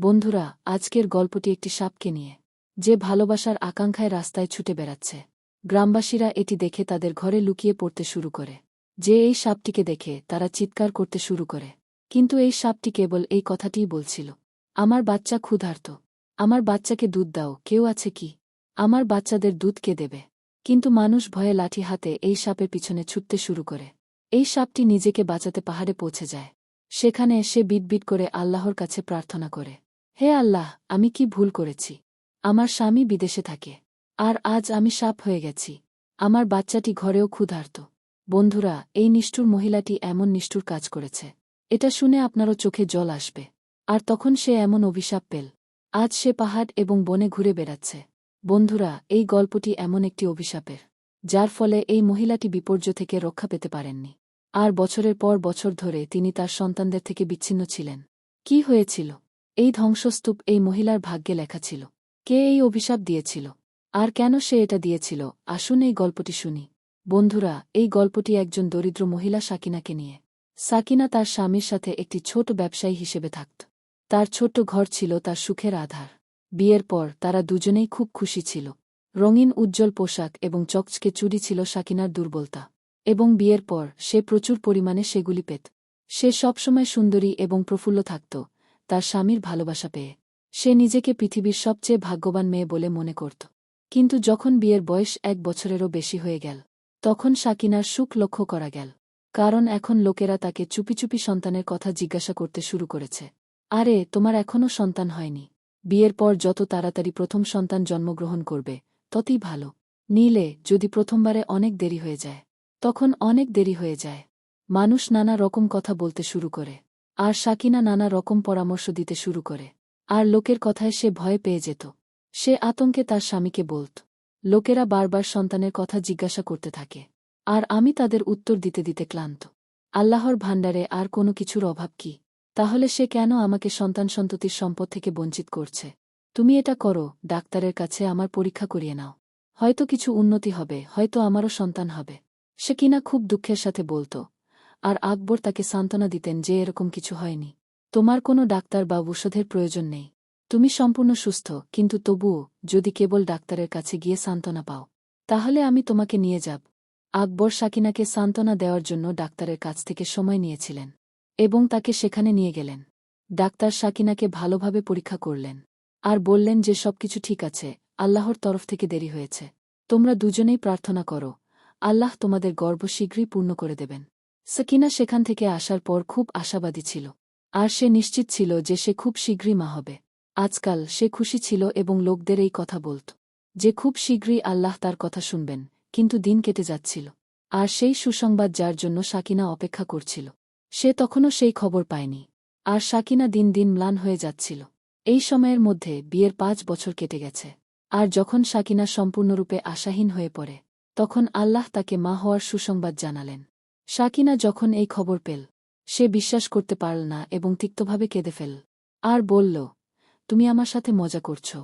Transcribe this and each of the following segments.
বন্ধুরা, আজকের গল্পটি একটি সাপকে নিয়ে, যে ভালোবাসার আকাঙ্ক্ষায় রাস্তায় ছুটে বেড়াচ্ছে। গ্রামবাসীরা এটি দেখে তাদের ঘরে লুকিয়ে পড়তে শুরু করে। যে এই সাপটিকে দেখে, তারা চিৎকার করতে শুরু করে। কিন্তু এই সাপটি কেবল এই কথাটিই বলছিল, আমার বাচ্চা ক্ষুধার্ত। আমার বাচ্চাকে দুধ দাও, কেউ আছে কি? আমার বাচ্চাদের দুধ কে দেবে? কিন্তু মানুষ ভয়ে লাঠি হাতে এই সাপের পিছনে ছুটতে শুরু করে। এই সাপটি নিজেকে বাঁচাতে পাহাড়ে পৌঁছে যায়। সেখানে সে বিটবিট করে আল্লাহর কাছে প্রার্থনা করে। হে আল্লাহ, আমি কি ভুল করেছি? আমার স্বামী বিদেশে থাকে। আর আজ আমি সাপ হয়ে গেছি। আমার বাচ্চাটি ঘরেও ক্ষুধার্ত। বন্ধুরা, এই নিষ্ঠুর মহিলাটি এমন নিষ্ঠুর কাজ করেছে। এটা শুনে আপনারও চোখে জল আসবে। আর তখন সে এমন অভিশাপ পেল। আজ সে পাহাড় এবং বনে ঘুরে বেড়াচ্ছে। বন্ধুরা, এই গল্পটি এমন একটি অভিশাপের, যার ফলে এই মহিলাটি বিপর্যয় থেকে রক্ষা পেতে পারেননি। আর বছরের পর বছর ধরে তিনি তার সন্তানদের থেকে বিচ্ছিন্ন ছিলেন। কি হয়েছিল? এই ধ্বংসস্তূপ এই মহিলার ভাগ্যে লেখা ছিল। কে এই অভিশাপ দিয়েছিল? আর কেন সে এটা দিয়েছিল? আসুন এই গল্পটি শুনি। বন্ধুরা, এই গল্পটি একজন দরিদ্র মহিলা সাকিনাকে নিয়ে। সাকিনা তার স্বামীর সাথে একটি ছোট ব্যবসায়ী হিসেবে থাকত। তার ছোট্ট ঘর ছিল তার সুখের আধার। বিয়ের পর তারা দুজনেই খুব খুশি ছিল। রঙিন উজ্জ্বল পোশাক এবং চকচকে চুরি ছিল সাকিনার দুর্বলতা। এবং বিয়ের পর সে প্রচুর পরিমাণে সেগুলি পেত। সে সবসময় সুন্দরী এবং প্রফুল্ল থাকত। তার স্বামীর ভালোবাসা পেয়ে। সে নিজেকে পৃথিবীর সবচেয়ে ভাগ্যবান মেয়ে বলে মনে করত। কিন্তু যখন বিয়ের বয়স এক বছরেরও বেশি হয়ে গেল, তখন সাকিনার সুখ লক্ষ্য করা গেল। কারণ এখন লোকেরা তাকে চুপি চুপি সন্তানের কথা জিজ্ঞাসা করতে শুরু করেছে। আরে, তোমার এখনও সন্তান হয়নি। বিয়ের পর যত তাড়াতাড়ি প্রথম সন্তান জন্মগ্রহণ করবে, ততই ভালো। নীলে, যদি প্রথমবারে অনেক দেরি হয়ে যায়, তখন অনেক দেরি হয়ে যায়। মানুষ নানা রকম কথা বলতে শুরু করে। আর সাকিনা নানা রকম পরামর্শ দিতে শুরু করে। আর লোকের কথায় সে ভয় পেয়ে যেত। সে আতঙ্কে তার স্বামীকে বলত, লোকেরা বারবার সন্তানের কথা জিজ্ঞাসা করতে থাকে। আর আমি তাদের উত্তর দিতে দিতে ক্লান্ত। আল্লাহর ভাণ্ডারে আর কোনো কিছুর অভাব কি? তাহলে সে কেন আমাকে সন্তান সন্ততির সম্পদ থেকে বঞ্চিত করছে? তুমি এটা করো, ডাক্তারের কাছে আমার পরীক্ষা করিয়ে নাও। হয়তো কিছু উন্নতি হবে, হয়তো আমারও সন্তান হবে। সে কিনা খুব দুঃখের সাথে বলত আর আকবর তাকে সান্ত্বনা দিতেন যে এরকম কিছু হয়নি। তোমার কোনো ডাক্তার বা ঔষধের প্রয়োজন নেই। তুমি সম্পূর্ণ সুস্থ, কিন্তু তবুও, যদি কেবল ডাক্তারের কাছে গিয়ে সান্ত্বনা পাও, তাহলে আমি তোমাকে নিয়ে যাব। আকবর সাকিনাকে সান্ত্বনা দেওয়ার জন্য ডাক্তারের কাছ থেকে সময় নিয়েছিলেন এবং তাকে সেখানে নিয়ে গেলেন। ডাক্তার সাকিনাকে ভালোভাবে পরীক্ষা করলেন আর বললেন যে সবকিছু ঠিক আছে, আল্লাহর তরফ থেকে দেরি হয়েছে। তোমরা দুজনেই প্রার্থনা করো, আল্লাহ তোমাদের গর্ব শীঘ্রই পূর্ণ করে দেবেন। সাকিনা সেখান থেকে আসার পর খুব আশাবাদী ছিল। আর সে নিশ্চিত ছিল যে সে খুব শীঘ্রই মা হবে। আজকাল সে খুশি ছিল এবং লোকদের এই কথা বলত যে খুব শীঘ্রই আল্লাহ তার কথা শুনবেন, কিন্তু দিন কেটে যাচ্ছিল। আর সেই সুসংবাদ যার জন্য সাকিনা অপেক্ষা করছিল, সে তখনও সেই খবর পায়নি। আর সাকিনা দিন দিন ম্লান হয়ে যাচ্ছিল। এই সময়ের মধ্যে বিয়ের পাঁচ বছর কেটে গেছে। আর যখন সাকিনা সম্পূর্ণরূপে আশাহীন হয়ে পড়ে, তখন আল্লাহ তাকে মা হওয়ার সুসংবাদ জানালেন। সাকিনা যখন এই খবর পেল, সে বিশ্বাস করতে পারল না এবং তিক্তভাবে কেঁদে ফেল। আর বলল, তুমি আমার সাথে মজা করছ।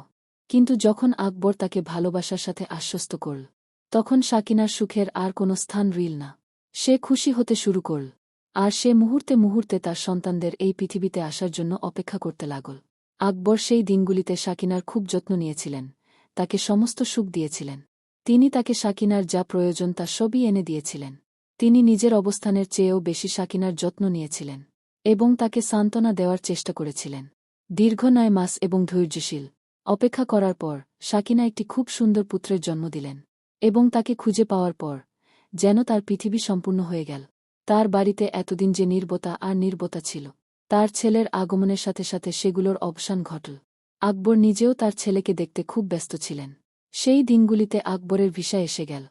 কিন্তু যখন আকবর তাকে ভালোবাসার সাথে আশ্বস্ত করল, তখন সাকিনার সুখের আর কোনো স্থান রিল না। সে খুশি হতে শুরু করল, আর সে মুহূর্তে মুহূর্তে তার সন্তানদের এই পৃথিবীতে আসার জন্য অপেক্ষা করতে লাগল। আকবর সেই দিনগুলিতে সাকিনার খুব যত্ন নিয়েছিলেন, তাকে সমস্ত সুখ দিয়েছিলেন। তিনি তাকে সাকিনার যা প্রয়োজন তা সবই এনে দিয়েছিলেন। তিনি নিজের অবস্থানের চেয়েও বেশি সাকিনার যত্ন নিয়েছিলেন এবং তাকে সান্ত্বনা দেওয়ার চেষ্টা করেছিলেন। দীর্ঘ নয় মাস এবং ধৈর্যশীল। অপেক্ষা করার পর সাকিনা একটি খুব সুন্দর পুত্রের জন্ম দিলেন এবং তাকে খুঁজে পাওয়ার পর যেন তার পৃথিবী সম্পূর্ণ হয়ে গেল। তার বাড়িতে এতদিন যে নির্বতা আর নির্বতা ছিল, তার ছেলের আগমনের সাথে সাথে সেগুলোর অবসান ঘটল। আকবর নিজেও তার ছেলেকে দেখতে খুব ব্যস্ত ছিলেন। সেই দিনগুলিতে আকবরের ভিসা এসে গেল।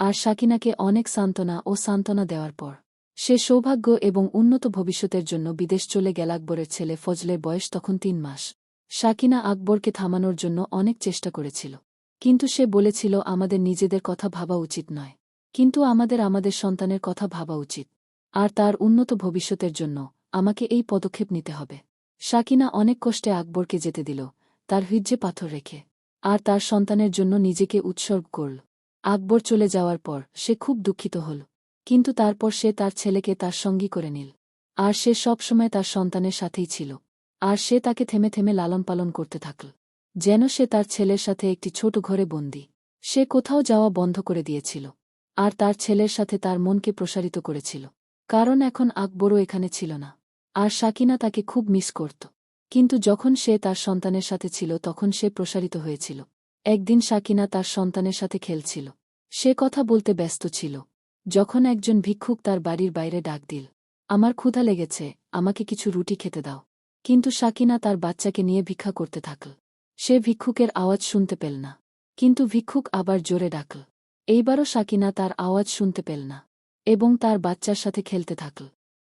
আর সাকিনাকে অনেক সান্ত্বনা ও সান্ত্বনা দেওয়ার পর, সে সৌভাগ্য এবং উন্নত ভবিষ্যতের জন্য বিদেশ চলে গেল আকবরের ছেলে ফজলের বয়স তখন তিন মাস। সাকিনা আকবরকে থামানোর জন্য অনেক চেষ্টা করেছিল। কিন্তু সে বলেছিল, আমাদের নিজেদের কথা ভাবা উচিত নয়। কিন্তু আমাদের আমাদের সন্তানের কথা ভাবা উচিত। আর তার উন্নত ভবিষ্যতের জন্য আমাকে এই পদক্ষেপ নিতে হবে। সাকিনা অনেক কষ্টে আকবরকে যেতে দিল, তার হৃজ্যে পাথর রেখে। আর তার সন্তানের জন্য নিজেকে উৎসর্গ করল। আকবর চলে যাওয়ার পর সে খুব দুঃখিত হল। কিন্তু তারপর সে তার ছেলেকে তার সঙ্গী করে নিল। আর সে সব সময় তার সন্তানের সাথেই ছিল। আর সে তাকে থেমে থেমে লালন পালন করতে থাকল। যেন সে তার ছেলের সাথে একটি ছোট ঘরে বন্দি। সে কোথাও যাওয়া বন্ধ করে দিয়েছিল। আর তার ছেলের সাথে তার মনকে প্রসারিত করেছিল। কারণ এখন আকবরও এখানে ছিল না। আর সাকিনা তাকে খুব মিস করত। কিন্তু যখন সে তার সন্তানের সাথে ছিল তখন সে প্রসারিত হয়েছিল। একদিন সাকিনা তার সন্তানের সাথে খেলছিল। সে কথা বলতে ব্যস্ত ছিল। যখন একজন ভিক্ষুক তার বাড়ির বাইরে ডাক দিল, আমার ক্ষুধা লেগেছে, আমাকে কিছু রুটি খেতে দাও। কিন্তু সাকিনা তার বাচ্চাকে নিয়ে ভিক্ষা করতে থাকল। সে ভিক্ষুকের আওয়াজ শুনতে পেল না। কিন্তু ভিক্ষুক আবার জোরে ডাকল। এইবারও সাকিনা তার আওয়াজ শুনতে পেল না এবং তার বাচ্চার সাথে খেলতে থাকল।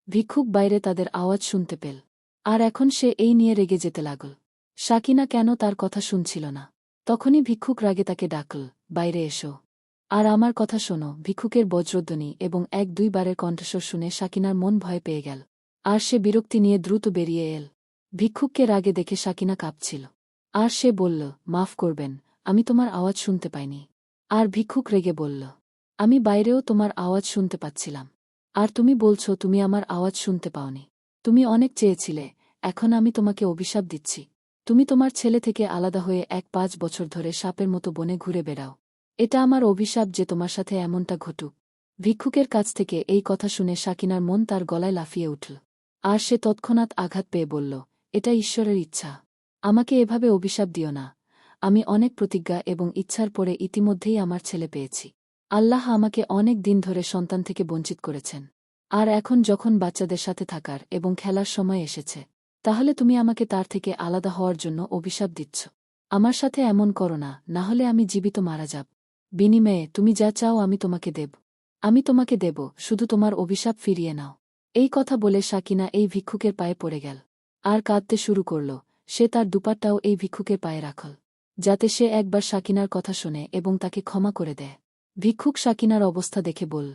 ভিক্ষুক বাইরে তাদের আওয়াজ শুনতে পেল। আর এখন সে এই নিয়ে রেগে যেতে লাগল। সাকিনা কেন তার কথা শুনছিল না? তখনই ভিক্ষুক রাগে তাকে ডাকল, বাইরে এসো। আর আমার কথা শোনো, ভিক্ষুকের বজ্রধ্বনি এবং এক দুইবারের কণ্ঠস্বর শুনে সাকিনার মন ভয় পেয়ে গেল। আর সে বিরক্তি নিয়ে দ্রুত বেরিয়ে এল। ভিক্ষুককে রাগে দেখে সাকিনা কাঁপছিল। আর সে বলল, মাফ করবেন, আমি তোমার আওয়াজ শুনতে পাইনি। আর ভিক্ষুক রেগে বলল, আমি বাইরেও তোমার আওয়াজ শুনতে পাচ্ছিলাম। আর তুমি বলছো, তুমি আমার আওয়াজ শুনতে পাওনি। তুমি অনেক চেয়েছিলে, এখন আমি তোমাকে অভিশাপ দিচ্ছি। তুমি তোমার ছেলে থেকে আলাদা হয়ে এক পাঁচ বছর ধরে সাপের মতো বনে ঘুরে বেড়াও। এটা আমার অভিশাপ যে তোমার সাথে এমনটা ঘটুক। ভিক্ষুকের কাছ থেকে এই কথা শুনে সাকিনার মন তার গলায় লাফিয়ে উঠল। আর সে তৎক্ষণাৎ আঘাত পেয়ে বলল, এটা ঈশ্বরের ইচ্ছা। আমাকে এভাবে অভিশাপ দিও না। আমি অনেক প্রতিজ্ঞা এবং ইচ্ছার পরে ইতিমধ্যেই আমার ছেলে পেয়েছি। আল্লাহ আমাকে অনেক দিন ধরে সন্তান থেকে বঞ্চিত করেছেন। আর এখন যখন বাচ্চাদের সাথে থাকার এবং খেলার সময় এসেছে তাহলে তুমি আমাকে তার থেকে আলাদা হওয়ার জন্য অভিশাপ দিচ্ছ। আমার সাথে এমন করো না না হলে আমি জীবিত মারা যাব। বিনিময়ে, তুমি যা চাও আমি তোমাকে দেব। আমি তোমাকে দেব, শুধু তোমার অভিশাপ ফিরিয়ে নাও। এই কথা বলে সাকিনা এই ভিক্ষুকের পায়ে পড়ে গেল। আর কাঁদতে শুরু করল। সে তার দুপাটটাও এই ভিক্ষুকের পায়ে রাখল, যাতে সে একবার সাকিনার কথা শোনে এবং তাকে ক্ষমা করে দেয়। ভিক্ষুক সাকিনার অবস্থা দেখে বল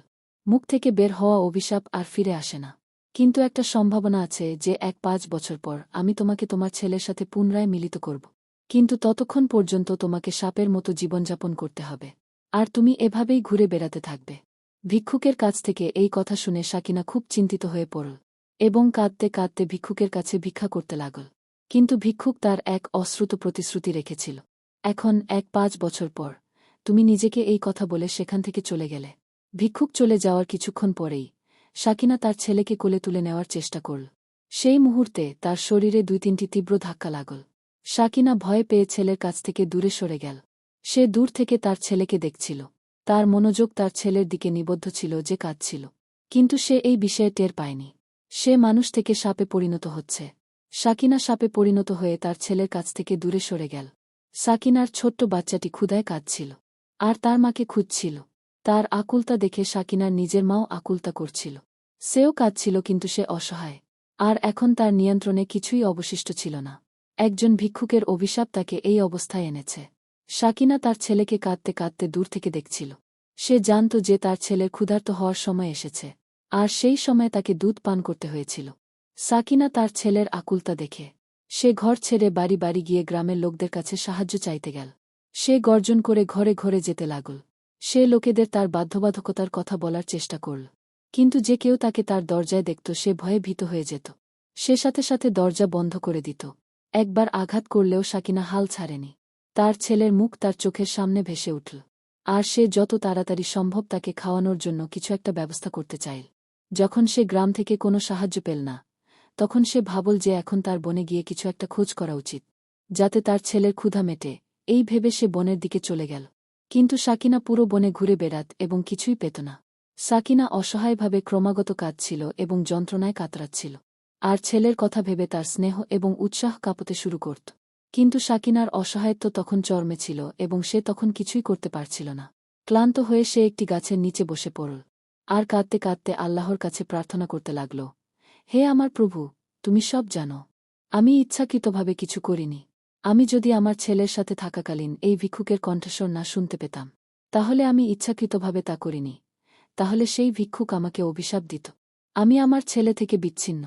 মুখ থেকে বের হওয়া অভিশাপ আর ফিরে আসে না। কিন্তু একটা সম্ভাবনা আছে যে এক পাঁচ বছর পর আমি তোমাকে তোমার ছেলের সাথে পুনরায় মিলিত করব। কিন্তু ততক্ষণ পর্যন্ত তোমাকে সাপের মতো জীবনযাপন করতে হবে। আর তুমি এভাবেই ঘুরে বেড়াতে থাকবে। ভিক্ষুকের কাছ থেকে এই কথা শুনে সাকিনা খুব চিন্তিত হয়ে পড়ল এবং কাঁদতে কাঁদতে ভিক্ষুকের কাছে ভিক্ষা করতে লাগল। কিন্তু ভিক্ষুক তার এক অশ্রুত প্রতিশ্রুতি রেখেছিল। এখন এক পাঁচ বছর পর তুমি নিজেকে এই কথা বলে সেখান থেকে চলে গেলে। ভিক্ষুক চলে যাওয়ার কিছুক্ষণ পরেই সাকিনা তার ছেলেকে কোলে তুলে নেওয়ার চেষ্টা করল। সেই মুহূর্তে তার শরীরে দুই তিনটি তীব্র ধাক্কা লাগল। সাকিনা ভয় পেয়ে ছেলের কাছ থেকে দূরে সরে গেল। সে দূর থেকে তার ছেলেকে দেখছিল। তার মনোযোগ তার ছেলের দিকে নিবদ্ধ ছিল যে কাঁদছিল। কিন্তু সে এই বিষয়ে টের পায়নি। সে মানুষ থেকে সাপে পরিণত হচ্ছে। সাকিনা সাপে পরিণত হয়ে তার ছেলের কাছ থেকে দূরে সরে গেল। সাকিনার ছোট্ট বাচ্চাটি ক্ষুধায় কাঁদছিল। আর তার মাকে খুঁজছিল। তার আকুলতা দেখে সাকিনার নিজের মাও আকুলতা করছিল। সেও কাঁদছিল কিন্তু সে অসহায়। আর এখন তার নিয়ন্ত্রণে কিছুই অবশিষ্ট ছিল না। একজন ভিক্ষুকের অভিশাপ তাকে এই অবস্থায় এনেছে। সাকিনা তার ছেলেকে কাঁদতে কাঁদতে দূর থেকে দেখছিল। সে জানত যে তার ছেলের ক্ষুধার্ত হওয়ার সময় এসেছে। আর সেই সময় তাকে দুধ পান করতে হয়েছিল। সাকিনা তার ছেলের আকুলতা দেখে। সে ঘর ছেড়ে বাড়ি বাড়ি গিয়ে গ্রামের লোকদের কাছে সাহায্য চাইতে গেল। সে গর্জন করে ঘরে ঘরে যেতে লাগল। সে লোকেদের তার বাধ্যবাধকতার কথা বলার চেষ্টা করল। কিন্তু যে কেউ তাকে তার দরজায় দেখত, সে ভয়ে ভীত হয়ে যেত। সে সাথে সাথে দরজা বন্ধ করে দিত। একবার আঘাত করলেও সাকিনা হাল ছাড়েনি। তার ছেলের মুখ তার চোখের সামনে ভেসে উঠল। আর সে যত তাড়াতাড়ি সম্ভব তাকে খাওয়ানোর জন্য কিছু একটা ব্যবস্থা করতে চাইল। যখন সে গ্রাম থেকে কোনো সাহায্য পেল না, তখন সে ভাবল যে এখন তার বনে গিয়ে কিছু একটা খোঁজ করা উচিত, যাতে তার ছেলের ক্ষুধা মেটে। এই ভেবে সে বনের দিকে চলে গেল। কিন্তু সাকিনা পুরো বনে ঘুরে বেড়াত এবং কিছুই পেত না। সাকিনা অসহায়ভাবে ক্রমাগত কাঁদছিল এবং যন্ত্রণায় কাতরাচ্ছিল। আর ছেলের কথা ভেবে তার স্নেহ এবং উৎসাহ কাঁপতে শুরু করত। কিন্তু সাকিনার অসহায়ত্ব তখন চর্মে ছিল এবং সে তখন কিছুই করতে পারছিল না। ক্লান্ত হয়ে সে একটি গাছের নিচে বসে পড়ল। আর কাঁদতে কাঁদতে আল্লাহর কাছে প্রার্থনা করতে লাগল, হে আমার প্রভু, তুমি সব জানো। আমি ইচ্ছাকৃতভাবে কিছু করিনি। আমি যদি আমার ছেলের সাথে থাকাকালীন এই ভিক্ষুকের কণ্ঠস্বর না শুনতে পেতাম, তাহলে আমি ইচ্ছাকৃতভাবে তা করিনি। তাহলে সেই ভিক্ষুক আমাকে অভিশাপ দিত। আমি আমার ছেলে থেকে বিচ্ছিন্ন।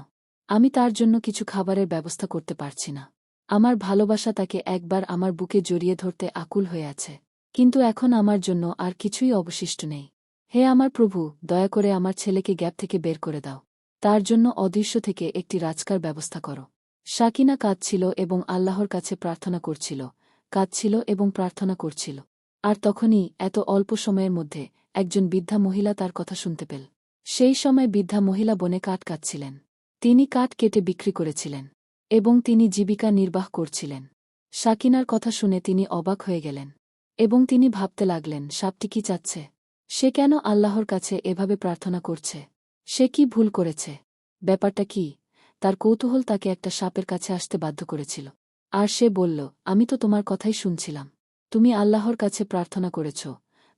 আমি তার জন্য কিছু খাবারের ব্যবস্থা করতে পারছি না। আমার ভালোবাসা তাকে একবার আমার বুকে জড়িয়ে ধরতে আকুল হয়ে আছে। কিন্তু এখন আমার জন্য আর কিছুই অবশিষ্ট নেই। হে আমার প্রভু, দয়া করে আমার ছেলেকে গ্যাপ থেকে বের করে দাও। তার জন্য অদৃশ্য থেকে একটি রাজকার ব্যবস্থা করো। শাকিনা কাঁদছিল এবং আল্লাহর কাছে প্রার্থনা করছিল, কাঁদছিল এবং প্রার্থনা করছিল। আর তখনই এত অল্প সময়ের মধ্যে একজন বৃদ্ধা মহিলা তার কথা শুনতে পেল। সেই সময় বৃদ্ধা মহিলা বনে কাঠ কাটছিলেন। তিনি কাঠ কেটে বিক্রি করেছিলেন এবং তিনি জীবিকা নির্বাহ করছিলেন। সাকিনার কথা শুনে তিনি অবাক হয়ে গেলেন এবং তিনি ভাবতে লাগলেন, সাপটি কি চাচ্ছে? সে কেন আল্লাহর কাছে এভাবে প্রার্থনা করছে? সে কি ভুল করেছে? ব্যাপারটা কি? তার কৌতূহল তাকে একটা সাপের কাছে আসতে বাধ্য করেছিল। আর সে বলল, আমি তো তোমার কথাই শুনছিলাম। তুমি আল্লাহর কাছে প্রার্থনা করেছ।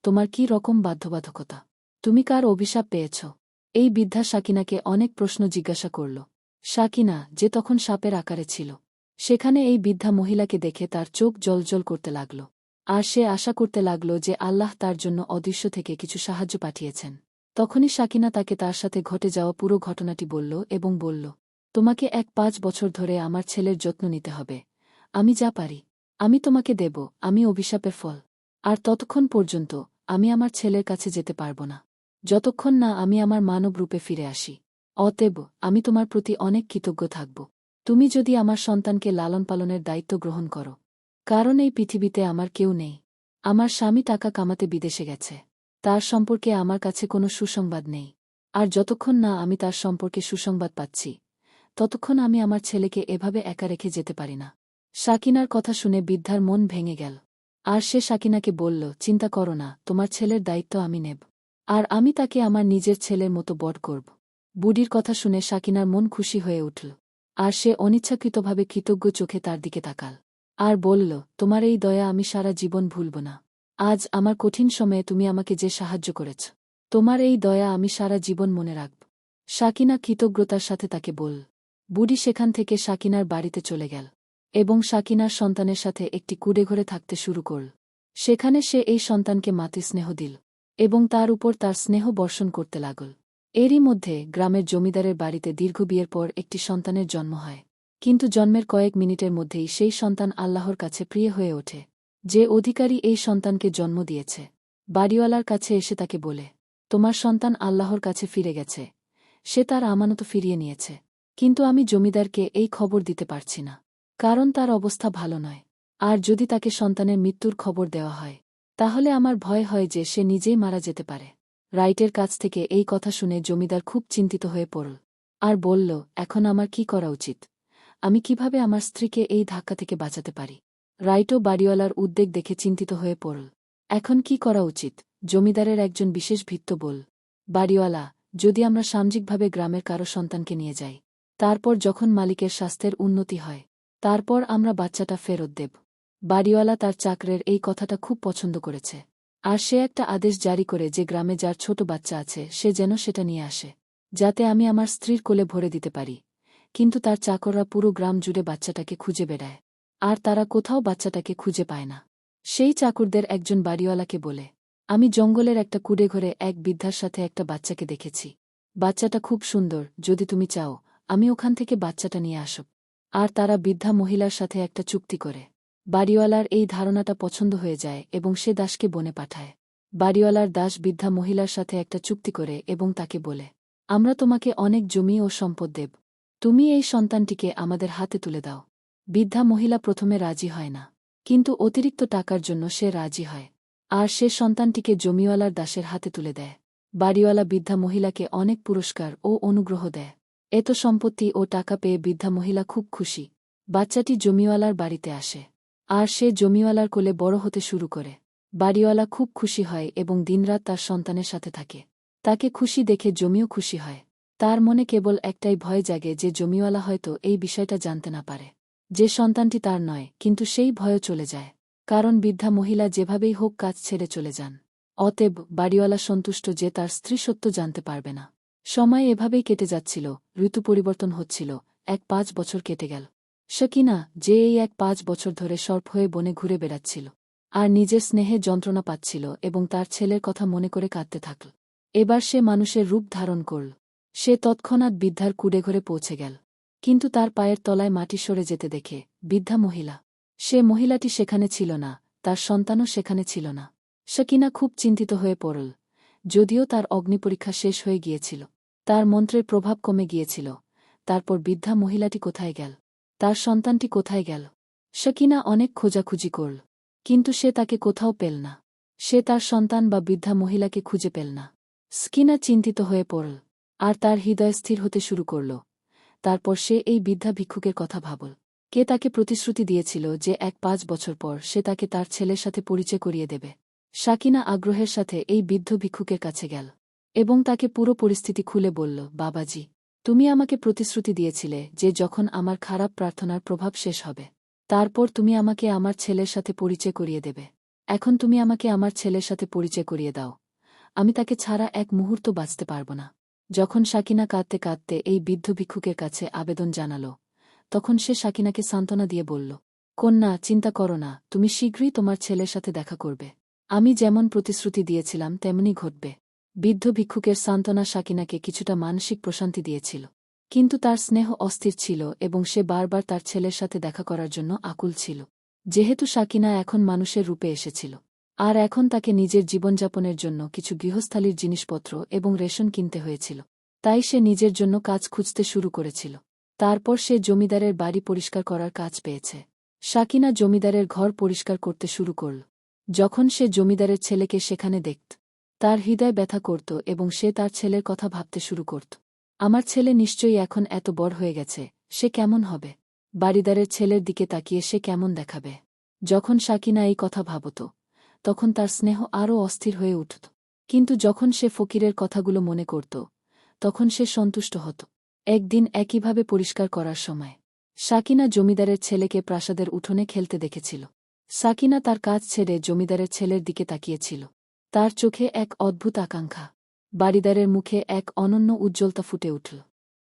তোমার কি রকম বাধ্যবাধকতা? তুমি কার অভিশাপ পেয়েছ? এই বৃদ্ধা শাকিনাকে অনেক প্রশ্ন জিজ্ঞাসা করল। শাকিনা যে তখন সাপের আকারে ছিল। সেখানে এই বৃদ্ধা মহিলাকে দেখে তার চোখ জলজল করতে লাগল। আর সে আশা করতে লাগল যে আল্লাহ তার জন্য অদৃশ্য থেকে কিছু সাহায্য পাঠিয়েছেন। তখনই শাকিনা তাকে তার সাথে ঘটে যাওয়া পুরো ঘটনাটি বলল এবং বলল, তোমাকে এক পাঁচ বছর ধরে আমার ছেলের যত্ন নিতে হবে। আমি যা পারি, আমি তোমাকে দেব, আমি অভিশাপের ফল। আর ততক্ষণ পর্যন্ত আমি আমার ছেলের কাছে যেতে পারব না। যতক্ষণ না আমি আমার মানব রূপে ফিরে আসি। অতএব, আমি তোমার প্রতি অনেক কৃতজ্ঞ থাকব। তুমি যদি আমার সন্তানকে লালন পালনের দায়িত্ব গ্রহণ করো। কারণ এই পৃথিবীতে আমার কেউ নেই। আমার স্বামী টাকা কামাতে বিদেশে গেছে। তার সম্পর্কে আমার কাছে কোনো সুসংবাদ নেই। আর যতক্ষণ না আমি তার সম্পর্কে সুসংবাদ পাচ্ছি, ততক্ষণ আমি আমার ছেলেকে এভাবে একা রেখে যেতে পারি না। সাকিনার কথা শুনে বৃদ্ধার মন ভেঙে গেল। আর সে সাকিনাকে বলল, চিন্তা করো না, তোমার ছেলের দায়িত্ব আমি নেব। আর আমি তাকে আমার নিজের ছেলের মতো বট করব। বুডির কথা শুনে সাকিনার মন খুশি হয়ে উঠল, আর সে অনিচ্ছাকৃতভাবে কৃতজ্ঞ চোখে তার দিকে তাকাল, আর বলল, তোমার এই দয়া আমি সারা জীবন ভুলব না। আজ আমার কঠিন সময়ে তুমি আমাকে যে সাহায্য করেছ, তোমার এই দয়া আমি সারা জীবন মনে রাখব। সাকিনা কৃতজ্ঞতার সাথে তাকে বল বুড়ি সেখান থেকে সাকিনার বাড়িতে চলে গেল। এবং শাকিনার সন্তানের সাথে একটি কুড়ে ঘরে থাকতে শুরু করল সেখানে সে এই সন্তানকে মাতি স্নেহ দিল, এবং তার উপর তার স্নেহ বর্ষণ করতে লাগল। এরই মধ্যে গ্রামের জমিদারের বাড়িতে দীর্ঘ বিয়ের পর একটি সন্তানের জন্ম হয়, কিন্তু জন্মের কয়েক মিনিটের মধ্যেই সেই সন্তান আল্লাহর কাছে প্রিয় হয়ে ওঠে, যে অধিকারী এই সন্তানকে জন্ম দিয়েছে। বাড়িওয়ালার কাছে এসে তাকে বলে, তোমার সন্তান আল্লাহর কাছে ফিরে গেছে। সে তার আমানত ফিরিয়ে নিয়েছে। কিন্তু আমি জমিদারকে এই খবর দিতে পারছি না। কারণ তার অবস্থা ভালো নয়। আর যদি তাকে সন্তানের মৃত্যুর খবর দেওয়া হয়, তাহলে আমার ভয় হয় যে সে নিজেই মারা যেতে পারে। রাইটের কাছ থেকে এই কথা শুনে জমিদার খুব চিন্তিত হয়ে পড়ল, আর বলল, এখন আমার কি করা উচিত? আমি কীভাবে আমার স্ত্রীকে এই ধাক্কা থেকে বাঁচাতে পারি? রাইটও বাড়িওয়ালার উদ্বেগ দেখে চিন্তিত হয়ে পড়ল, এখন কি করা উচিত? জমিদারের একজন বিশেষ ভিত্ত বল, বাড়িওয়ালা, যদি আমরা সামাজিকভাবে গ্রামের কারও সন্তানকে নিয়ে যাই, তারপর যখন মালিকের স্বাস্থ্যের উন্নতি হয় তারপর আমরা বাচ্চাটা ফেরত দেব। বাড়িওয়ালা তার চাকরের এই কথাটা খুব পছন্দ করেছে। আর সে একটা আদেশ জারি করে যে গ্রামে যার ছোট বাচ্চা আছে, সে যেন সেটা নিয়ে আসে, যাতে আমি আমার স্ত্রীর কোলে ভরে দিতে পারি। কিন্তু তার চাকররা পুরো গ্রাম জুড়ে বাচ্চাটাকে খুঁজে বেড়ায়। আর তারা কোথাও বাচ্চাটাকে খুঁজে পায় না। সেই চাকরদের একজন বাড়িওয়ালাকে বলে, আমি জঙ্গলের একটা কুড়ে ঘরে এক বৃদ্ধার সাথে একটা বাচ্চাকে দেখেছি। বাচ্চাটা খুব সুন্দর, যদি তুমি চাও, আমি ওখান থেকে বাচ্চাটা নিয়ে আসব। আর তারা বৃদ্ধা মহিলার সাথে একটা চুক্তি করে। বাড়িওয়ালার এই ধারণাটা পছন্দ হয়ে যায় এবং সে দাসকে বনে পাঠায়। বাড়িওয়ালার দাস বৃদ্ধা মহিলার সাথে একটা চুক্তি করে এবং তাকে বলে, আমরা তোমাকে অনেক জমি ও সম্পদ দেব। তুমি এই সন্তানটিকে আমাদের হাতে তুলে দাও। বৃদ্ধা মহিলা প্রথমে রাজি হয় না, কিন্তু অতিরিক্ত টাকার জন্য সে রাজি হয় আর সে সন্তানটিকে জমিওয়ালার দাসের হাতে তুলে দেয়। বাড়িওয়ালা বৃদ্ধা মহিলাকে অনেক পুরস্কার ও অনুগ্রহ দেয়। এত সম্পত্তি ও টাকা পেয়ে বৃদ্ধা মহিলা খুব খুশি। বাচ্চাটি জমিওয়ালার বাড়িতে আসে। আর সে জমিওয়ালার কোলে বড় হতে শুরু করে। বাড়িওয়ালা খুব খুশি হয় এবং দিনরাত তার সন্তানের সাথে থাকে। তাকে খুশি দেখে জমিও খুশি হয়। তার মনে কেবল একটাই ভয় জাগে যে জমিওয়ালা হয়তো এই বিষয়টা জানতে না পারে। যে সন্তানটি তার নয়, কিন্তু সেই ভয়ও চলে যায়। কারণ বৃদ্ধা মহিলা যেভাবেই হোক কাজ ছেড়ে চলে যান। অতএব বাড়িওয়ালা সন্তুষ্ট যে তার স্ত্রী সত্য জানতে পারবে না। সময় এভাবেই কেটে যাচ্ছিল, ঋতু পরিবর্তন হচ্ছিল, এক পাঁচ বছর কেটে গেল। শকিনা, যে এই এক পাঁচ বছর ধরে সর্প হয়ে বনে ঘুরে বেড়াচ্ছিল, আর নিজের স্নেহে যন্ত্রণা পাচ্ছিল এবং তার ছেলের কথা মনে করে কাঁদতে থাকল। এবার সে মানুষের রূপ ধারণ করল। সে তৎক্ষণাৎ বৃদ্ধার কুড়ে ঘরে পৌঁছে গেল। কিন্তু তার পায়ের তলায় মাটি সরে যেতে দেখে বৃদ্ধা মহিলা। সে মহিলাটি সেখানে ছিল না, তার সন্তানও সেখানে ছিল না। শকিনা খুব চিন্তিত হয়ে পড়ল, যদিও তার অগ্নিপরীক্ষা শেষ হয়ে গিয়েছিল। তার মন্ত্রের প্রভাব কমে গিয়েছিল। তারপর বৃদ্ধা মহিলাটি কোথায় গেল? তার সন্তানটি কোথায় গেল? শকিনা অনেক খোঁজাখুঁজি করল, কিন্তু সে তাকে কোথাও পেল না। সে তার সন্তান বা বৃদ্ধা মহিলাকে খুঁজে পেল না। স্কিনা চিন্তিত হয়ে পড়ল, আর তার হৃদয় স্থির হতে শুরু করল। তারপর সে এই বৃদ্ধা ভিক্ষুকের কথা ভাবল। কে তাকে প্রতিশ্রুতি দিয়েছিল যে এক পাঁচ বছর পর সে তাকে তার ছেলের সাথে পরিচয় করিয়ে দেবে? শাকিনা আগ্রহের সাথে এই বৃদ্ধ ভিক্ষুকের কাছে গেল। এবং তাকে পুরো পরিস্থিতি খুলে বলল, বাবাজি, তুমি আমাকে প্রতিশ্রুতি দিয়েছিলে যে যখন আমার খারাপ প্রার্থনার প্রভাব শেষ হবে, তারপর তুমি আমাকে আমার ছেলের সাথে পরিচয় করিয়ে দেবে। এখন তুমি আমাকে আমার ছেলের সাথে পরিচয় করিয়ে দাও। আমি তাকে ছাড়া এক মুহূর্ত বাঁচতে পারব না। যখন শাকিনা কাঁদতে কাঁদতে এই বৃদ্ধ ভিক্ষুকের কাছে আবেদন জানাল, তখন সে শাকিনাকে সান্ত্বনা দিয়ে বলল, কন্যা, চিন্তা করো না, তুমি শীঘ্রই তোমার ছেলের সাথে দেখা করবে। আমি যেমন প্রতিশ্রুতি দিয়েছিলাম, তেমনি ঘটবে। বৃদ্ধ ভিক্ষুকের সান্ত্বনা সাকিনাকে কিছুটা মানসিক প্রশান্তি দিয়েছিল। কিন্তু তার স্নেহ অস্থির ছিল এবং সে বারবার তার ছেলের সাথে দেখা করার জন্য আকুল ছিল। যেহেতু সাকিনা এখন মানুষের রূপে এসেছিল। আর এখন তাকে নিজের জীবনযাপনের জন্য কিছু গৃহস্থালির জিনিসপত্র এবং রেশন কিনতে হয়েছিল। তাই সে নিজের জন্য কাজ খুঁজতে শুরু করেছিল। তারপর সে জমিদারের বাড়ি পরিষ্কার করার কাজ পেয়েছে। সাকিনা জমিদারের ঘর পরিষ্কার করতে শুরু করল। যখন সে জমিদারের ছেলেকে সেখানে দেখত তার হৃদয় ব্যথা করত এবং সে তার ছেলের কথা ভাবতে শুরু করত। আমার ছেলে নিশ্চয়ই এখন এত বড় হয়ে গেছে, সে কেমন হবে? বাড়িদারের ছেলের দিকে তাকিয়ে সে কেমন দেখাবে? যখন শাকিনা এই কথা ভাবত, তখন তার স্নেহ আরও অস্থির হয়ে উঠত। কিন্তু যখন সে ফকিরের কথাগুলো মনে করত, তখন সে সন্তুষ্ট হত। একদিন একইভাবে পরিষ্কার করার সময়, সাকিনা জমিদারের ছেলেকে প্রাসাদের উঠোনে খেলতে দেখেছিল। সাকিনা তার কাজ ছেড়ে জমিদারের ছেলের দিকে তাকিয়েছিল। তার চোখে এক অদ্ভুত আকাঙ্ক্ষা। বাড়িদারের মুখে এক অনন্য উজ্জ্বলতা ফুটে উঠল।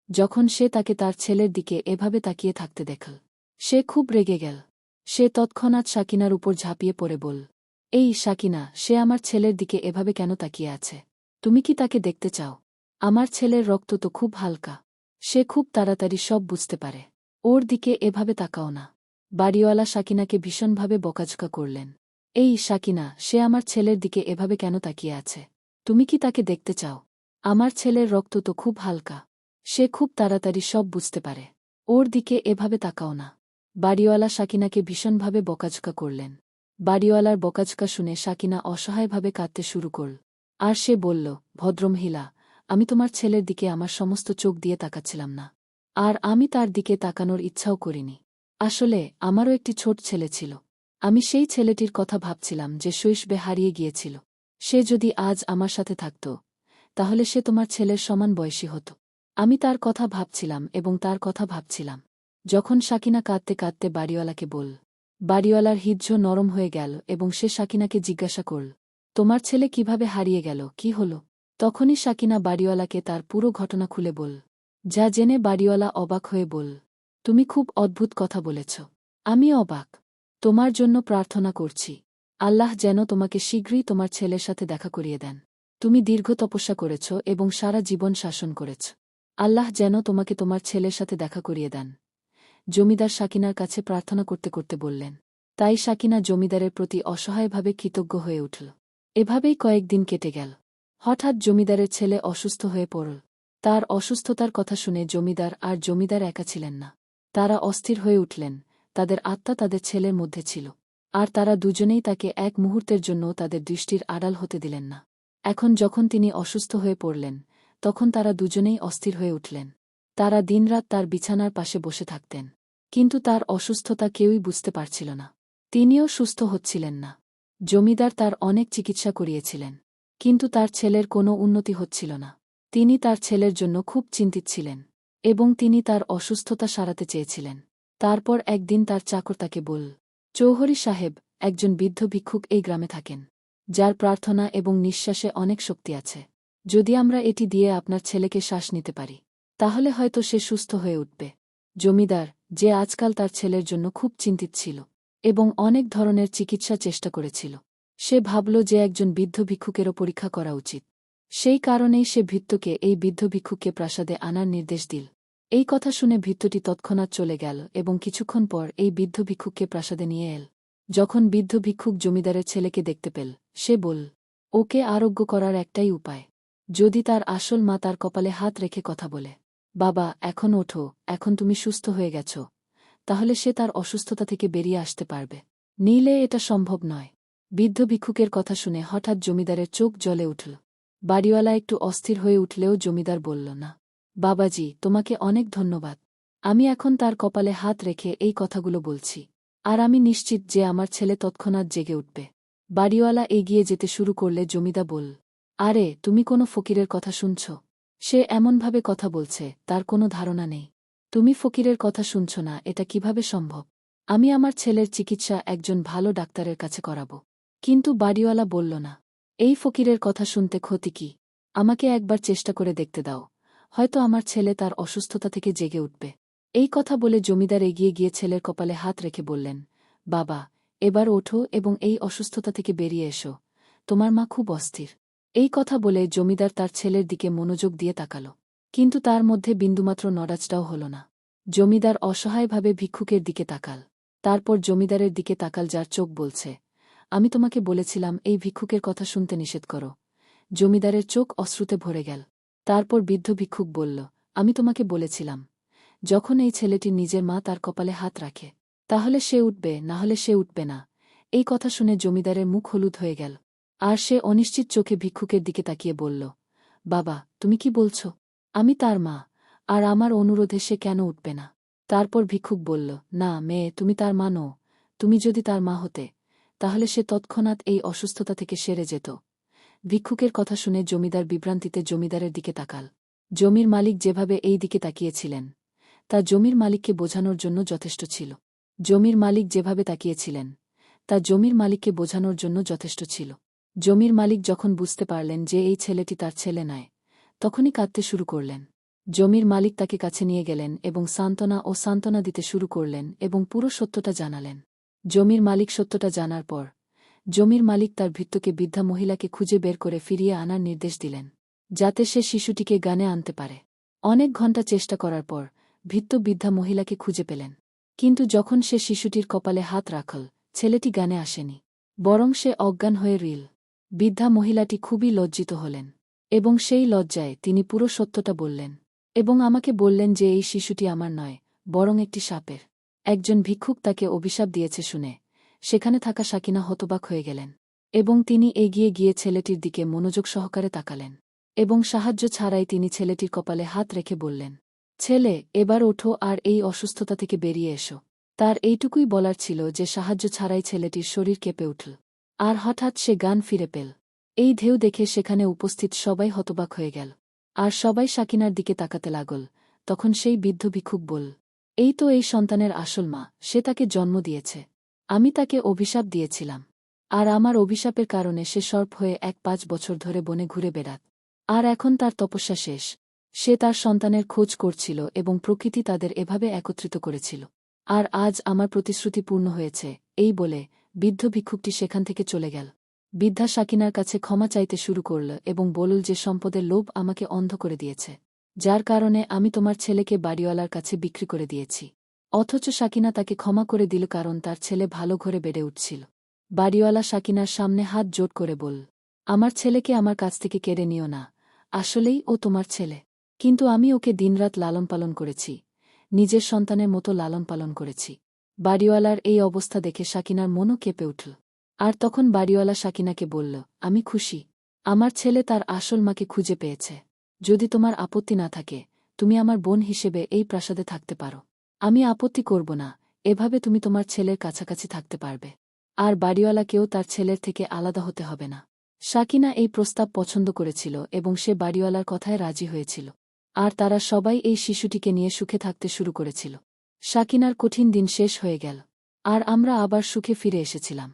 যখন সে তাকে তার ছেলের দিকে এভাবে তাকিয়ে থাকতে দেখল, সে খুব রেগে গেল। সে তৎক্ষণাৎ সাকিনার উপর ঝাঁপিয়ে পড়ে বল এই সাকিনা, সে আমার ছেলের দিকে এভাবে কেন তাকিয়ে আছে? তুমি কি তাকে দেখতে চাও? আমার ছেলের রক্ত তো খুব হালকা। সে খুব তাড়াতাড়ি সব বুঝতে পারে। ওর দিকে এভাবে তাকাও না। বাড়িওয়ালা সাকিনাকে ভীষণভাবে বকাঝকা করলেন। এই সাকিনা, সে আমার ছেলের দিকে এভাবে কেন তাকিয়ে আছে? তুমি কি তাকে দেখতে চাও? আমার ছেলের রক্ত তো খুব হালকা। সে খুব তাড়াতাড়ি সব বুঝতে পারে। ওর দিকে এভাবে তাকাও না। বাড়িওয়ালা সাকিনাকে ভীষণভাবে বকাঝকা করলেন। বাড়িওয়ালার বকাঝকা শুনে সাকিনা অসহায়ভাবে কাঁদতে শুরু করল। আর সে বলল ভদ্রমহিলা আমি তোমার ছেলের দিকে আমার সমস্ত চোখ দিয়ে তাকাচ্ছিলাম না। আর আমি তার দিকে তাকানোর ইচ্ছাও করিনি। আসলে, আমারও একটি ছোট ছেলে ছিল। আমি সেই ছেলেটির কথা ভাবছিলাম যে শৈশবে হারিয়ে গিয়েছিল। সে যদি আজ আমার সাথে থাকত, তাহলে সে তোমার ছেলের সমান বয়সী হতো। আমি তার কথা ভাবছিলাম এবং তার কথা ভাবছিলাম। যখন সাকিনা কাঁদতে কাঁদতে বাড়িওয়ালাকে বল বাড়িওয়ালার হিজ্জ নরম হয়ে গেল এবং সে সাকিনাকে জিজ্ঞাসা করল, তোমার ছেলে কীভাবে হারিয়ে গেল, কি হল? তখনই সাকিনা বাড়িওয়ালাকে তার পুরো ঘটনা খুলে বল যা জেনে বাড়িওয়ালা অবাক হয়ে বল তুমি খুব অদ্ভুত কথা বলেছ। আমি অবাক। তোমার জন্য প্রার্থনা করছি। আল্লাহ যেন তোমাকে শীঘ্রই তোমার ছেলের সাথে দেখা করিয়ে দেন। তুমি দীর্ঘ তপস্যা করেছ এবং সারা জীবন শাসন করেছ। আল্লাহ যেন তোমাকে তোমার ছেলের সাথে দেখা করিয়ে দেন। জমিদার সাকিনার কাছে প্রার্থনা করতে করতে বললেন, তাই সাকিনা জমিদারের প্রতি অসহায়ভাবে কৃতজ্ঞ হয়ে উঠল। এভাবেই কয়েকদিন কেটে গেল। হঠাৎ জমিদারের ছেলে অসুস্থ হয়ে পড়ল। তার অসুস্থতার কথা শুনে জমিদার আর জমিদার একা ছিলেন না। তারা অস্থির হয়ে উঠলেন। তাদের আত্মা তাদের ছেলের মধ্যে ছিল, আর তারা দুজনেই তাকে এক মুহূর্তের জন্য তাদের দৃষ্টির আড়াল হতে দিলেন না। এখন যখন তিনি অসুস্থ হয়ে পড়লেন, তখন তারা দুজনেই অস্থির হয়ে উঠলেন। তারা দিনরাত তার বিছানার পাশে বসে থাকতেন, কিন্তু তার অসুস্থতা কেউই বুঝতে পারছিল না। তিনিও সুস্থ হচ্ছিলেন না। জমিদার তার অনেক চিকিৎসা করিয়েছিলেন, কিন্তু তার ছেলের কোনো উন্নতি হচ্ছিল না। তিনি তার ছেলের জন্য খুব চিন্তিত ছিলেন, এবং তিনি তার অসুস্থতা সারাতে চেয়েছিলেন। তারপর একদিন তার চাকর তাকে বল, চৌহরি সাহেব, একজন বৃদ্ধ ভিক্ষুক এই গ্রামে থাকেন, যার প্রার্থনা এবং নিঃশ্বাসে অনেক শক্তি আছে। যদি আমরা এটি দিয়ে আপনার ছেলেকে শ্বাস নিতে পারি, তাহলে হয়তো সে সুস্থ হয়ে উঠবে। জমিদার, যে আজকাল তার ছেলের জন্য খুব চিন্তিত ছিল এবং অনেক ধরনের চিকিৎসা চেষ্টা করেছিল, সে ভাবল যে একজন বৃদ্ধ ভিক্ষুকেরও পরীক্ষা করা উচিত। সেই কারণেই সে ভিত্তকে এই বৃদ্ধ ভিক্ষুককে প্রাসাদে আনার নির্দেশ দিল। এই কথা শুনে ভিত্তটি তৎক্ষণাৎ চলে গেল এবং কিছুক্ষণ পর এই বৃদ্ধ ভিক্ষুককে প্রাসাদে নিয়ে এল। যখন বৃদ্ধ ভিক্ষুক জমিদারের ছেলেকে দেখতে পেল, সে বল ওকে আরোগ্য করার একটাই উপায়। যদি তার আসল মা তার কপালে হাত রেখে কথা বলে, বাবা, এখন ওঠো, এখন তুমি সুস্থ হয়ে গেছ, তাহলে সে তার অসুস্থতা থেকে বেরিয়ে আসতে পারবে। নীলে এটা সম্ভব নয় বৃদ্ধ ভিক্ষুকের কথা শুনে হঠাৎ জমিদারের চোখ জ্বলে উঠল। বাড়িওয়ালা একটু অস্থির হয়ে উঠলেও জমিদার বলল, না বাবাজি, তোমাকে অনেক ধন্যবাদ। আমি এখন তার কপালে হাত রেখে এই কথাগুলো বলছি। আর আমি নিশ্চিত যে আমার ছেলে তৎক্ষণাৎ জেগে উঠবে। বাড়িওয়ালা এগিয়ে যেতে শুরু করলে জমিদা বল আরে, তুমি কোনো ফকিরের কথা শুনছ? সে এমনভাবে কথা বলছে, তার কোনো ধারণা নেই। তুমি ফকিরের কথা শুনছ না, এটা কীভাবে সম্ভব? আমি আমার ছেলের চিকিৎসা একজন ভালো ডাক্তারের কাছে করাব। কিন্তু বাড়িওয়ালা বলল, না, এই ফকিরের কথা শুনতে ক্ষতি কি? আমাকে একবার চেষ্টা করে দেখতে দাও। হয়তো আমার ছেলে তার অসুস্থতা থেকে জেগে উঠবে। এই কথা বলে জমিদার এগিয়ে গিয়ে ছেলের কপালে হাত রেখে বললেন, বাবা, এবার ওঠো এবং এই অসুস্থতা থেকে বেরিয়ে এসো। তোমার মা খুব অস্থির। এই কথা বলে জমিদার তার ছেলের দিকে মনোযোগ দিয়ে তাকাল। কিন্তু তার মধ্যে বিন্দুমাত্র নড়াচটাও হল না। জমিদার অসহায়ভাবে ভিক্ষুকের দিকে তাকাল। তারপর জমিদারের দিকে তাকাল যার চোখ বলছে, আমি তোমাকে বলেছিলাম এই ভিক্ষুকের কথা শুনতে নিষেধ করো। জমিদারের চোখ অশ্রুতে ভরে গেল। তারপর বৃদ্ধ ভিক্ষুক বলল, আমি তোমাকে বলেছিলাম, যখন এই ছেলেটি নিজের মা তার কপালে হাত রাখে, তাহলে সে উঠবে না হলে সে উঠবে না। এই কথা শুনে জমিদারের মুখ হলুদ হয়ে গেল, আর সে অনিশ্চিত চোখে ভিক্ষুকের দিকে তাকিয়ে বলল, বাবা, তুমি কি বলছ? আমি তার মা, আর আমার অনুরোধে সে কেন উঠবে না? তারপর ভিক্ষুক বলল, না, মেয়ে, তুমি তার মা নও, তুমি যদি তার মা হতে, তাহলে সে তৎক্ষণাৎ এই অসুস্থতা থেকে সেরে যেত। ভিক্ষুকের কথা শুনে জমিদার বিভ্রান্তিতে জমিদারের দিকে তাকাল। জমির মালিক যেভাবে এই দিকে তাকিয়েছিলেন, তা জমির মালিককে বোঝানোর জন্য যথেষ্ট ছিল। জমির মালিক যেভাবে তাকিয়েছিলেন, তা জমির মালিককে বোঝানোর জন্য যথেষ্ট ছিল। জমির মালিক যখন বুঝতে পারলেন যে এই ছেলেটি তার ছেলে নয়, তখনই কাঁদতে শুরু করলেন। জমির মালিক তাকে কাছে নিয়ে গেলেন এবং সান্ত্বনা ও সান্ত্বনা দিতে শুরু করলেন এবং পুরো সত্যটা জানালেন। জমির মালিক সত্যটা জানার পর জমির মালিক তার ভৃত্যকে বৃদ্ধা মহিলাকে খুঁজে বের করে ফিরিয়ে আনার নির্দেশ দিলেন, যাতে সে শিশুটিকে গানে আনতে পারে। অনেক ঘণ্টা চেষ্টা করার পর, ভৃত্য বৃদ্ধা মহিলাকে খুঁজে পেলেন। কিন্তু যখন সে শিশুটির কপালে হাত রাখল, ছেলেটি গানে আসেনি। বরং সে অজ্ঞান হয়ে রিল। বৃদ্ধা মহিলাটি খুবই লজ্জিত হলেন, এবং সেই লজ্জায় তিনি পুরো সত্যটা বললেন, এবং আমাকে বললেন যে এই শিশুটি আমার নয়, বরং একটি সাপের। একজন ভিক্ষুক তাকে অভিশাপ দিয়েছে শুনে সেখানে থাকা সাকিনা হতবাক হয়ে গেলেন এবং তিনি এগিয়ে গিয়ে ছেলেটির দিকে মনোযোগ সহকারে তাকালেন এবং সাহায্য ছাড়াই তিনি ছেলেটির কপালে হাত রেখে বললেন, ছেলে, এবার ওঠো আর এই অসুস্থতা থেকে বেরিয়ে এসো। তার এইটুকুই বলার ছিল যে সাহায্য ছাড়াই ছেলেটির শরীর কেঁপে উঠল। আর হঠাৎ সে গান ফিরে পেল। এই ঢেউ দেখে সেখানে উপস্থিত সবাই হতবাক হয়ে গেল। আর সবাই সাকিনার দিকে তাকাতে লাগল। তখন সেই বৃদ্ধ ভিক্ষুক বল এই তো এই সন্তানের আসল মা, সে তাকে জন্ম দিয়েছে। আমি তাকে অভিশাপ দিয়েছিলাম। আর আমার অভিশাপের কারণে সে সর্প হয়ে এক পাঁচ বছর ধরে বনে ঘুরে বেড়াত। আর এখন তার তপস্যা শেষ। সে তার সন্তানের খোঁজ করছিল এবং প্রকৃতি তাদের এভাবে একত্রিত করেছিল। আর আজ আমার প্রতিশ্রুতি পূর্ণ হয়েছে, এই বলে বৃদ্ধ ভিক্ষুকটি সেখান থেকে চলে গেল। বৃদ্ধা সাকিনার কাছে ক্ষমা চাইতে শুরু করল এবং বলল যে সম্পদের লোভ আমাকে অন্ধ করে দিয়েছে। যার কারণে আমি তোমার ছেলেকে বাড়িওয়ালার কাছে বিক্রি করে দিয়েছি। অথচ সাকিনা তাকে ক্ষমা করে দিল কারণ তার ছেলে ভালো ঘরে বেড়ে উঠছিল। বাড়িওয়ালা সাকিনার সামনে হাত জোট করে বল আমার ছেলেকে আমার কাছ থেকে কেড়ে নিও না, আসলেই ও তোমার ছেলে। কিন্তু আমি ওকে দিনরাত লালন পালন করেছি, নিজের সন্তানের মতো লালন পালন করেছি। বাড়িওয়ালার এই অবস্থা দেখে সাকিনার মনও কেঁপে উঠল। আর তখন বাড়িওয়ালা সাকিনাকে বলল, আমি খুশি, আমার ছেলে তার আসল মাকে খুঁজে পেয়েছে। যদি তোমার আপত্তি না থাকে, তুমি আমার বোন হিসেবে এই প্রাসাদে থাকতে পারো। আমি আপত্তি করব না, এভাবে তুমি তোমার ছেলের কাছাকাছি থাকতে পারবে। আর বাড়িওয়ালাকেও তার ছেলের থেকে আলাদা হতে হবে না। শাকিনা এই প্রস্তাব পছন্দ করেছিল এবং সে বাড়িওয়ালার কথায় রাজি হয়েছিল। আর তারা সবাই এই শিশুটিকে নিয়ে সুখে থাকতে শুরু করেছিল। শাকিনার কঠিন দিন শেষ হয়ে গেল। আর আমরা আবার সুখে ফিরে এসেছিলাম।